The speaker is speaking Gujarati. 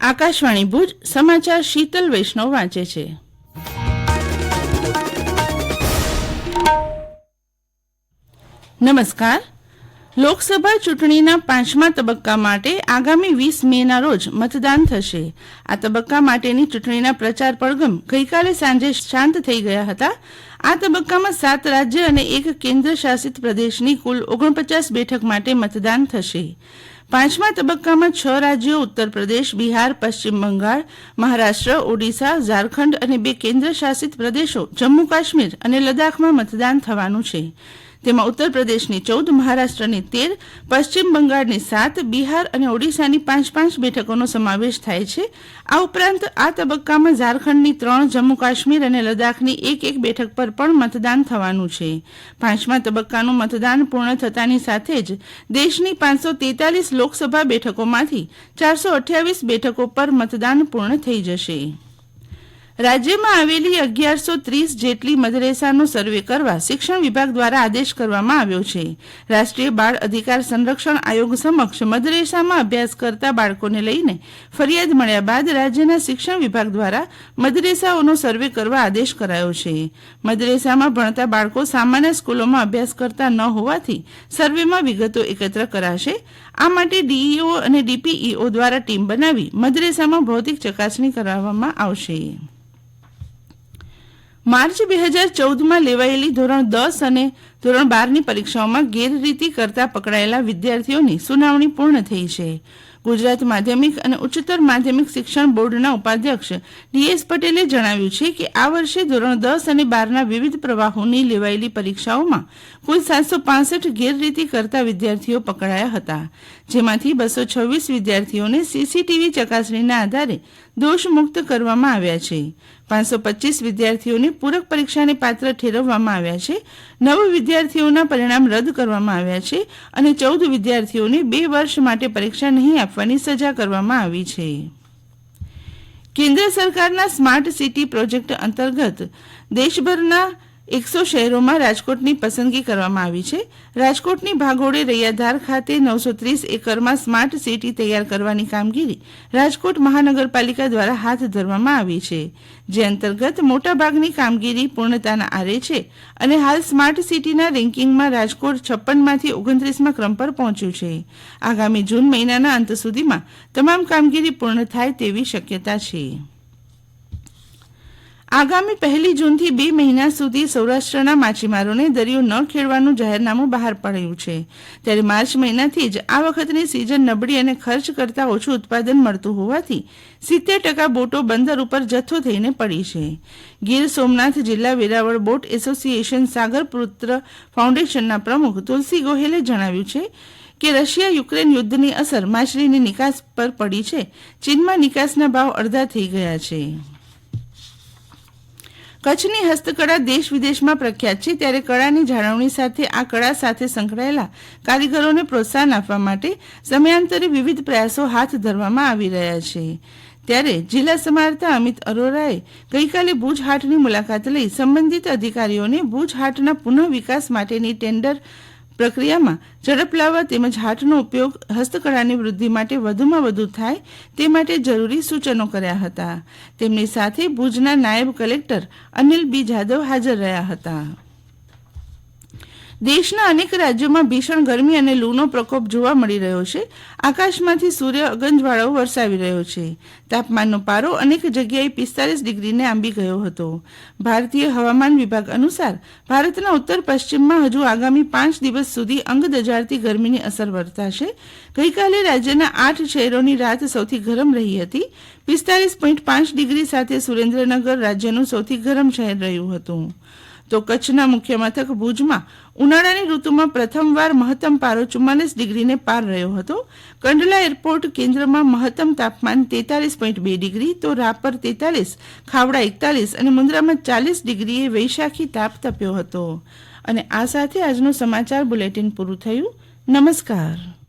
આકાશવાણી ભુજ સમાચાર શીતલ વૈષ્ણવ વાંચે છે. નમસ્કાર. લોકસભા ચૂંટણીના પાંચમા તબક્કા માટે આગામી વીસ મેના રોજ મતદાન થશે. આ તબક્કા માટેની ચૂંટણીના પ્રચાર પડઘમ ગઈકાલે સાંજે શાંત થઈ ગયા હતા. આ તબક્કામાં સાત રાજ્ય અને એક કેન્દ્ર શાસિત પ્રદેશની કુલ ઓગણપચાસ બેઠક માટે મતદાન થશે. પાંચમા તબક્કામાં છ રાજ્યો ઉત્તર પ્રદેશ બિહાર, પશ્ચિમ બંગાળ, મહારાષ્ટ્ર, ઓડિશા, ઝારખંડ અને બે કેન્દ્ર શાસિત પ્રદેશો, જમ્મુ કાશ્મીર અને લદ્દાખમાં મતદાન થવાનું છે. તેમાં ઉત્તર પ્રદેશની ચૌદ, મહારાષ્ટ્રની તેર, પશ્ચિમ બંગાળની સાત, બિહાર અને ઓડિશાની પાંચ પાંચ બેઠકોનો સમાવેશ થાય છે. આ ઉપરાંત આ તબક્કામાં ઝારખંડની ત્રણ જમ્મુ કાશ્મીર અને લદ્દાખની એક એક બેઠક પર પણ મતદાન થવાનું છે. પાંચમા તબક્કાનું મતદાન પૂર્ણ થતાની સાથે જ દેશની પાંચસો લોકસભા બેઠકોમાંથી ચારસો બેઠકો પર મતદાન પૂર્ણ થઈ જશે. રાજ્યમાં આવેલી અગિયારસો ત્રીસ જેટલી મદરેસાનો સર્વે કરવા શિક્ષણ વિભાગ દ્વારા આદેશ કરવામાં આવ્યો છે. રાષ્ટ્રીય બાળ અધિકાર સંરક્ષણ આયોગ સમક્ષ મદરેસામાં અભ્યાસ કરતા બાળકોને લઈને ફરિયાદ મળ્યા બાદ રાજ્યના શિક્ષણ વિભાગ દ્વારા મદરેસાઓનો સર્વે કરવા આદેશ કરાયો છે. મદરેસામાં ભણતા બાળકો સામાન્ય સ્કૂલોમાં અભ્યાસ કરતા ન હોવાથી સર્વેમાં વિગતો એકત્ર કરાશે. આ માટે ડીઈઓ અને ડીપીઈઓ દ્વારા ટીમ બનાવી મદરેસામાં ભૌતિક ચકાસણી કરાવવામાં આવશે. માર્ચ બે હજાર ચૌદમાં લેવાયેલી ધોરણ દસ અને ધોરણ બારની પરીક્ષાઓમાં ગેરરીતિ કરતા પકડાયેલા વિદ્યાર્થીઓની સુનાવણી પૂર્ણ થઈ છે. ગુજરાત માધ્યમિક અને ઉચ્ચતર માધ્યમિક શિક્ષણ બોર્ડના ઉપાધ્યક્ષ ડીએસ પટેલે જણાવ્યું છે કે આ વર્ષે ધોરણ દસ અને બારના વિવિધ પ્રવાહોની લેવાયેલી પરીક્ષાઓમાં કુલ સાતસો પાસઠ ગેરરીતિ કરતા વિદ્યાર્થીઓ પકડાયા હતા. જેમાંથી બસો છવ્વીસ વિદ્યાર્થીઓને સીસીટીવી ચકાસણીના આધારે દોષમુક્ત કરવામાં આવ્યા છે. પાંચસો પચીસ વિદ્યાર્થીઓને પૂરક પરીક્ષાને પાત્ર ઠેરવવામાં આવ્યા છે. નવ વિદ્યાર્થીઓના પરિણામ રદ કરવામાં આવ્યા છે અને ચૌદ વિદ્યાર્થીઓને બે વર્ષ માટે પરીક્ષા નહીં આપવાની સજા કરવામાં આવી છે. કેન્દ્ર સરકારના સ્માર્ટ સિટી પ્રોજેક્ટ અંતર્ગત દેશભરના એકસો શહેરોમાં રાજકોટની પસંદગી કરવામાં આવી છે. રાજકોટની ભાગોળે રૈયાધાર ખાતે નવસો ત્રીસ એકરમાં સ્માર્ટ સિટી તૈયાર કરવાની કામગીરી રાજકોટ મહાનગરપાલિકા દ્વારા હાથ ધરવામાં આવી છે. જે અંતર્ગત મોટાભાગની કામગીરી પૂર્ણતાના આરે છે અને હાલ સ્માર્ટ સિટીના રેન્કિંગમાં રાજકોટ છપ્પનમાંથી ઓગણત્રીસમાં ક્રમ પર પહોંચ્યું છે. આગામી જૂન મહિનાના અંત સુધીમાં તમામ કામગીરી પૂર્ણ થાય તેવી શક્યતા છે. આગામી પહેલી જૂનથી બે મહિના સુધી સૌરાષ્ટ્રના માછીમારોને દરિયો ન ખેડવાનું જાહેરનામું બહાર પાડ્યું છે. ત્યારે માર્ચ મહિનાથી જ આ વખતની સિઝન નબળી અને ખર્ચ કરતાં ઓછું ઉત્પાદન મળતું હોવાથી સિત્તેર ટકા બોટો બંદર ઉપર જથ્થો થઈને પડી છે. ગીર સોમનાથ જિલ્લા વેરાવળ બોટ એસોસિએશન સાગરપુત્ર ફાઉન્ડેશનના પ્રમુખ તુલસી ગોહેલે જણાવ્યું છે કે રશિયા યુક્રેન યુદ્ધની અસર માછલીની નિકાસ પર પડી છે. ચીનમાં નિકાસના ભાવ અડધા થઈ ગયા છે. કચ્છની હસ્તકળા દેશ વિદેશમાં પ્રખ્યાત છે ત્યારે કળાની જાળવણી સાથે આ કળા સાથે સંકળાયેલા કારીગરોને પ્રોત્સાહન આપવા માટે સમયાંતરે વિવિધ પ્રયાસો હાથ ધરવામાં આવી રહ્યા છે. ત્યારે જિલ્લા સમારતા અમિત અરોરાએ ગઈકાલે ભુજ હાટની મુલાકાત લઈ સંબંધિત અધિકારીઓને ભુજ હાટના પુનઃ વિકાસ માટેની ટેન્ડર પ્રક્રિયામાં ઝડપ લાવવા તેમજ હાટનો ઉપયોગ હસ્તકળાની વૃદ્ધિ માટે વધુમાં વધુ થાય તે માટે જરૂરી સૂચનો કર્યા હતા. તેમની સાથે ભુજના નાયબ કલેક્ટર અનિલ બી જાદવ હાજર રહ્યા હતા. દેશના અનેક રાજ્યોમાં ભીષણ ગરમી અને લૂનો પ્રકોપ જોવા મળી રહ્યો છે. આકાશમાંથી સૂર્ય અગંજવાળો વરસાવી રહ્યો છે. તાપમાનનો પારો અનેક જગ્યાએ પિસ્તાલીસ ડિગ્રીને આંબી ગયો હતો. ભારતીય હવામાન વિભાગ અનુસાર, ભારતના ઉત્તર પશ્ચિમમાં હજુ આગામી પાંચ દિવસ સુધી અંગ દજાડતી ગરમીની અસર વર્તાશે. ગઈકાલે રાજ્યના આઠ શહેરોની રાત સૌથી ગરમ રહી હતી. પિસ્તાલીસ પોઈન્ટ પાંચ ડિગ્રી સાથે સુરેન્દ્રનગર રાજ્યનું સૌથી ગરમ શહેર રહ્યું હતું. તો કચ્છના મુખ્ય મથક ભુજમાં ઉનાળાની ઋતુમાં પ્રથમવાર મહત્તમ પારો ચુમ્માલીસ ડિગ્રીને પાર રહ્યો હતો. કંડલા એરપોર્ટ કેન્દ્રમાં મહત્તમ તાપમાન તેતાલીસ પોઈન્ટ બે ડિગ્રી તો રાપર તેતાલીસ, ખાવડા એકતાલીસ અને મુન્દ્રામાં ચાલીસ ડિગ્રીએ વૈશાખી તાપ તપ્યો હતો. અને આ સાથે આજનું સમાચાર બુલેટિન પૂરું થયું. નમસ્કાર.